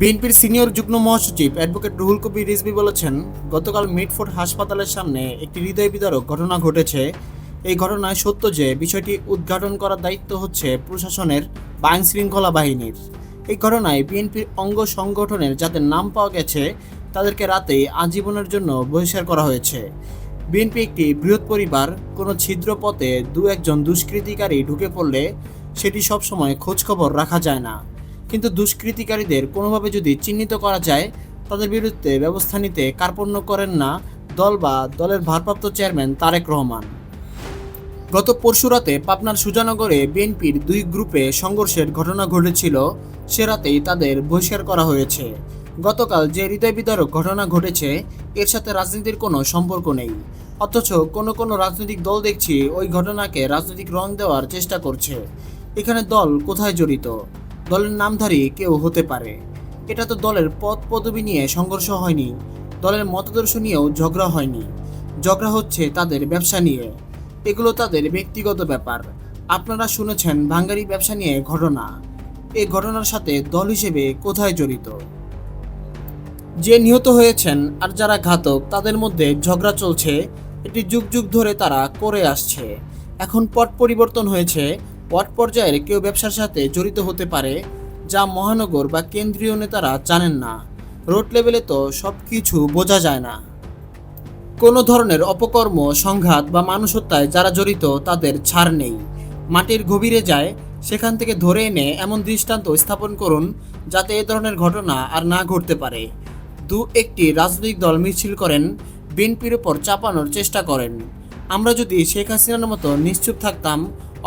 বিএনপির সিনিয়র যুগ্ম মহাসচিব অ্যাডভোকেট রুহুল কবির রিজভি বলেছেন, গতকাল মিটফোর্ড হাসপাতালের সামনে একটি হৃদয় বিদারক ঘটনা ঘটেছে। এই ঘটনায় সত্য যে বিষয়টি উদ্ঘাটন করার দায়িত্ব হচ্ছে প্রশাসনের আইন শৃঙ্খলা বাহিনীর। এই ঘটনায় বিএনপির অঙ্গ সংগঠনের যাদের নাম পাওয়া গেছে, তাদেরকে রাতেই আজীবনের জন্য বহিষ্কার করা হয়েছে। বিএনপি একটি বৃহৎ পরিবার, কোনো ছিদ্র পথে দু একজন দুষ্কৃতিকারী ঢুকে পড়লে সেটি সবসময় খোঁজখবর রাখা যায় না। কিন্তু দুষ্কৃতিকারীদের কোনোভাবে যদি চিহ্নিত করা যায়, তাদের বিরুদ্ধে ব্যবস্থা নিতে কার্পণ্য করেন না দল বা দলের ভারপ্রাপ্ত চেয়ারম্যান তারেক রহমান। গত পরশু রাতে পাবনার সুজানগরে বিএনপির দুই গ্রুপে সংঘর্ষের ঘটনা ঘটেছিল, সে রাতেই তাদের বহিষ্কার করা হয়েছে। গতকাল যে হৃদয় বিদারক ঘটনা ঘটেছে, এর সাথে রাজনীতির কোনো সম্পর্ক নেই। অথচ কোনো কোনো রাজনৈতিক দল দেখছি ওই ঘটনাকে রাজনৈতিক রং দেওয়ার চেষ্টা করছে। এখানে দল কোথায় জড়িত? দলের নামধারী কেউ হতে পারে। এটা তো দলের পদ পদবি নিয়ে সংঘর্ষ হয়নি। দলের মতাদর্শ নিয়েও ঝগড়া হয়নি। ঝগড়া হচ্ছে তাদের ব্যবসা নিয়ে। এগুলো তাদের ব্যক্তিগত ব্যাপার। আপনারা শুনেছেন ভাঙ্গারি ব্যবসা নিয়ে ঘটনা। এই ঘটনার সাথে দল হিসেবে কোথায় জড়িত? যে নিহত হয়েছেন আর যারা ঘাতক, তাদের মধ্যে ঝগড়া চলছে। এটি যুগ যুগ ধরে তারা করে আসছে। এখন পট পরিবর্তন হয়েছে। পট পর্যায়ের কেউ ব্যবসার সাথে জড়িত হতে পারে, যা মহানগর বা কেন্দ্রীয় নেতারা জানেন না। রোড লেভেলে তো সব কিছু বোঝা যায় না। কোনো ধরনের অপকর্ম, সংঘাত বা মানুষ হত্যায় যারা জড়িত, তাদের ছাড় নেই। মাটির গভীরে যায়, সেখান থেকে ধরে এনে এমন দৃষ্টান্ত স্থাপন করুন, যাতে এ ধরনের ঘটনা আর না ঘটতে পারে। দু একটি রাজনৈতিক দল মিছিল করেন, বিএনপির ওপর চাপানোর চেষ্টা করেন। আমরা যদি শেখ হাসিনার মতো নিশ্চুপ থাকতাম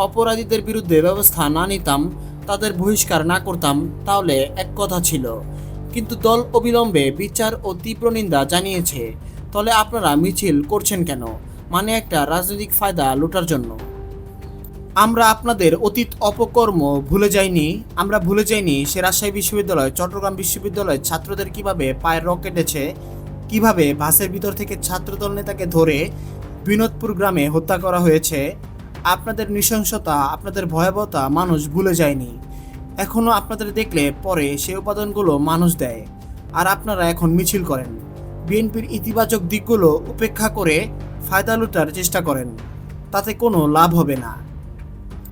অপরাধীদের বিরুদ্ধে ব্যবস্থা না নিতাম, তাদের বহিষ্কার না করতাম, তাহলে এক কথা ছিল। কিন্তু দল অবিলম্বে বিচার ও তীব্র নিন্দা জানিয়েছে। তাহলে আপনারা মিছিল করছেন কেন? মানে একটা রাজনৈতিক ফায়দা লুটার জন্য। আমরা আপনাদের অতীত অপকর্ম ভুলে যাইনি, আমরা ভুলে যাইনি সে রাজশাহী বিশ্ববিদ্যালয়, চট্টগ্রাম বিশ্ববিদ্যালয়ের ছাত্রদের কীভাবে পায়ের রক কেটেছে, কীভাবে বাসের ভিতর থেকে ছাত্রদল নেতাকে ধরে বিনোদপুর গ্রামে হত্যা করা হয়েছে আপনাদের নৃশংসতা, আপনাদের ভয়াবহতা মানুষ ভুলে যায়নি। এখনও আপনাদের দেখলে পরে সে উপাদানগুলো মানুষ দেয়। আর আপনারা এখন মিছিল করেন। বিএনপির ইতিবাচক দিকগুলো উপেক্ষা করে ফায়দা লুটার চেষ্টা করেন। তাতে কোনো লাভ হবে না।